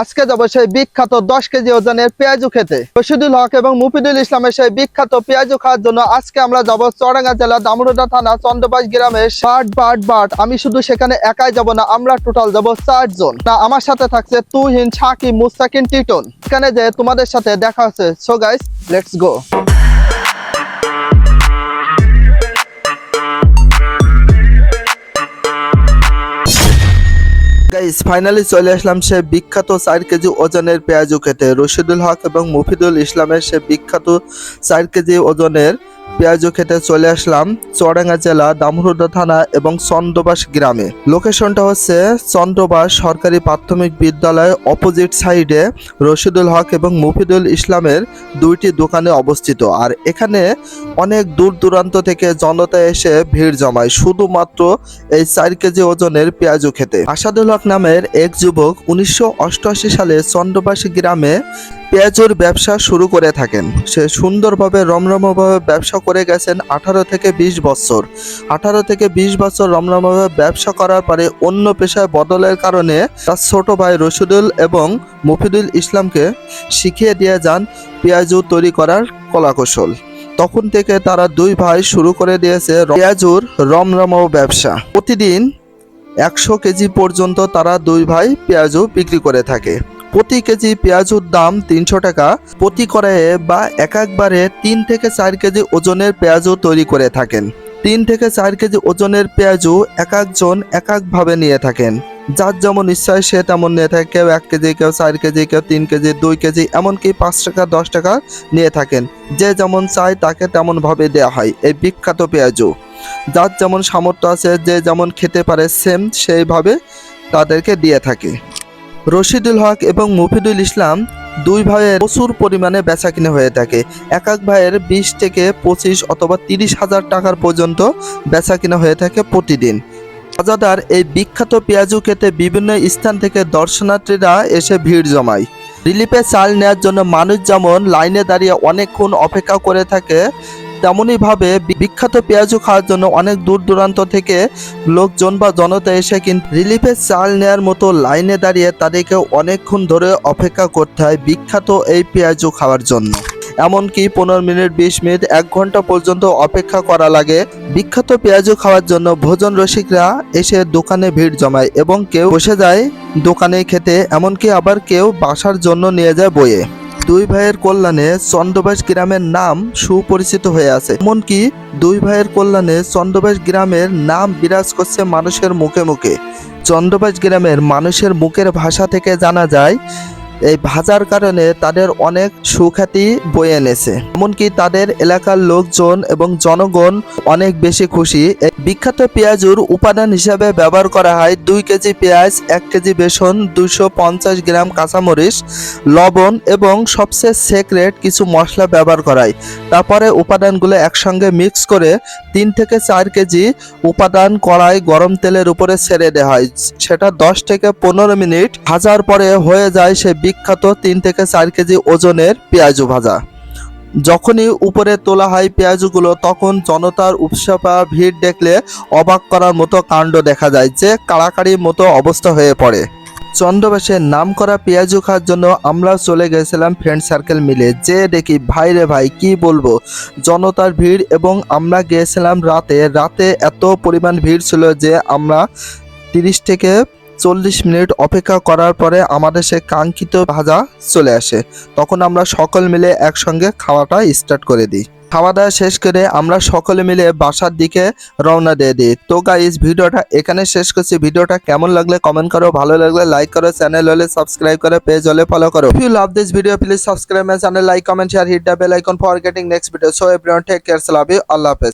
আজকে যাব সেই বিখ্যাত দশ কেজি ওজনের পেঁয়াজু খেতে। রশিদুল হক এবং মুফিদুল ইসলামের সেই বিখ্যাত পেঁয়াজু খাওয়ার জন্য আজকে আমরা যাব চরাঙ্গা জেলা দামরুদা থানা চন্দ্রবাস গ্রামের ষাট বাট বাট, আমি শুধু সেখানে একাই যাব না, আমরা টোটাল যাব চারজন না, আমার সাথে থাকছে তুহিন সাকি মুস্তাকিন টিটন। এখানে যে তোমাদের সাথে দেখা হচ্ছে। So guys let's go guys finally চলে আসলাম সে বিখ্যাত চার কেজি ওজনের পেঁয়াজু খেতে। রশিদুল হক এবং মুফিদুল ইসলামের সে বিখ্যাত চার কেজি ওজনের পেঁয়াজু খেতে চলে আসলাম চুয়াডাঙ্গা জেলা দামরুদা থানা এবং চন্দ্রবাস গ্রামে। লোকেশনটা হচ্ছে চন্দ্রবাস সরকারি প্রাথমিক বিদ্যালয় অপোজিট সাইডে রশিদুল হক এবং মুফিদুল ইসলামের দুইটি দোকানে অবস্থিত। আর এখানে অনেক দূর দূরান্ত থেকে জনতা এসে ভিড় জমায়, শুধুমাত্র এই চার কেজি ওজনের পেঁয়াজু খেতে। আসাদুল হক নামের এক যুবক উনিশশো অষ্টআশি সালে চন্দ্রবাসী গ্রামে পেঁয়াজুর ব্যবসা শুরু করে থাকেন। সে সুন্দরভাবে, রমরমভাবে ব্যবসা করে গেছেন আঠারো থেকে বিশ বছর। আঠারো থেকে বিশ বছর রমরমভাবে ব্যবসা করার পরে অন্য পেশায় বদলের কারণে তার ছোট ভাই রশিদুল এবং মফিদুল ইসলামকে শিখিয়ে দিয়ে যান পেঁয়াজু তৈরি করার কলাকৌশল। তখন থেকে তারা দুই ভাই শুরু করে দিয়েছে পেঁয়াজুর রমরম ব্যবসা। প্রতিদিন একশো কেজি পর্যন্ত তারা দুই ভাই পেঁয়াজু বিক্রি করে থাকে। প্রতি কেজি পেঁয়াজুর দাম তিনশো টাকা, প্রতি কড়াইয়ে বা এক একবারে তিন থেকে চার কেজি ওজনের পেঁয়াজু তৈরি করে থাকেন। তিন থেকে চার কেজি ওজনের পেঁয়াজু এক একজন এক একভাবে নিয়ে থাকেন। যার যেমন ইচ্ছা সে তেমন নিয়ে থাকে, কেউ এক কেজি, কেউ চার কেজি, কেউ তিন কেজি, দুই কেজি, এমনকি পাঁচ টাকা, দশ টাকা নিয়ে থাকেন। যে যেমন চায় তাকে তেমনভাবে দেওয়া হয় এই বিখ্যাত পেঁয়াজু যার যেমন সামর্থ্য আছে, যে যেমন খেতে পারে, সেম সেইভাবে তাদেরকে দিয়ে থাকে। রশিদুল হক এবং মুফিদুল ইসলাম দুই ভাইয়ের প্রচুর পরিমাণে বেচা কিনে হয়ে থাকে। এক এক ভাইয়ের বিশ থেকে পঁচিশ অথবা তিরিশ হাজার টাকার পর্যন্ত বেচা কিনা হয়ে থাকে প্রতিদিন। মজাদার এই বিখ্যাত পেঁয়াজু খেতে বিভিন্ন স্থান থেকে দর্শনার্থীরা এসে ভিড় জমায়। রিলিফে চাল নেওয়ার জন্য মানুষ যেমন লাইনে দাঁড়িয়ে অনেকক্ষণ অপেক্ষা করে থাকে তেমনই ভাবে বিখ্যাত পেঁয়াজু খাওয়ার জন্য অনেক দূর দূরান্ত থেকে লোকজন বা জনতা এসে কিন্তু রিলিফের চাল নেয়ার মতো লাইনে দাঁড়িয়ে তাদেরকে অনেকক্ষণ ধরে অপেক্ষা করতে হয় বিখ্যাত এই পেঁয়াজু খাওয়ার জন্য। এমনকি পনেরো মিনিট, বিশ মিনিট, এক ঘণ্টা পর্যন্ত অপেক্ষা করা লাগে। বিখ্যাত পেঁয়াজু খাওয়ার জন্য ভোজন রসিকরা এসে দোকানে ভিড় জমায় এবং কেউ বসে যায় দোকানে খেতে, এমনকি আবার কেউ বাসার জন্য নিয়ে যায় বয়ে দুই ভাইয়ের কল্যাণে চন্দ্রবাস গ্রামের নাম সুপরিচিত হয়ে আছে। এমনকি দুই ভাইয়ের কল্যাণে চন্দ্রবাস গ্রামের নাম বিরাজ করছে মানুষের মুখে মুখে। চন্দ্রবাস গ্রামের মানুষের মুখের ভাষা থেকে জানা যায়, এই ভাজার কারণে তাদের অনেক সুখ্যাতি বয়ে এনেছে। এমনকি তাদের এলাকার লোকজন এবং জনগণ অনেক বেশি খুশি। বিখ্যাত পেঁয়াজুর উপাদান হিসাবে ব্যবহার করা হয় দুই কেজি পেঁয়াজ, এক কেজি বেসন, দুইশো পঞ্চাশ গ্রাম কাঁচামরিচ, লবণ এবং সবচেয়ে সেক্রেট কিছু মশলা ব্যবহার করায় তারপরে উপাদানগুলো একসঙ্গে মিক্স করে তিন থেকে চার কেজি উপাদান কড়াই গরম তেলের উপরে ছেড়ে দেওয়া হয়। সেটা দশ থেকে পনেরো মিনিট ভাজার পরে হয়ে যায় সে বিখ্যাত তিন থেকে চার কেজি ওজনের পেঁয়াজু ভাজা। যখনই উপরে তোলা হয় পেঁয়াজগুলো, তখন জনতার বা ভিড় দেখলে অবাক করার মতো কাণ্ড দেখা যায় যে কাড়াকাড়ির মতো অবস্থা হয়ে পড়ে। চন্দ্রবাসের নাম করা পেঁয়াজু খাওয়ার জন্য আমরা চলে গেছিলাম ফ্রেন্ড সার্কেল মিলে যে দেখি, ভাই রে ভাই, কি বলব? জনতার ভিড় এবং আমরা গিয়েছিলাম রাতে। রাতে এত পরিমাণ ভিড় ছিল যে আমরা তিরিশ থেকে চল্লিশ মিনিট অপেক্ষা করার পরে আমাদের সে কাঙ্ক্ষিত ভাজা চলে আসে। তখন আমরা সকল মিলে একসঙ্গে খাওয়াটা স্টার্ট করে দিই। খাওয়া দাওয়া শেষ করে আমরা সকলে মিলে বাসার দিকে রওনা দিয়ে দিই। তো গাইস ভিডিওটা এখানে শেষ করছি। ভিডিওটা কেমন লাগলে কমেন্ট করো। ভালো লাগলে লাইক করো। চ্যানেল হলে সাবস্ক্রাইব করো। পেজ হলে ফলো করো। You love this video please subscribe my channel like comment share hit the bell icon for getting next video so everyone take care love you আল্লাহ হাফেজ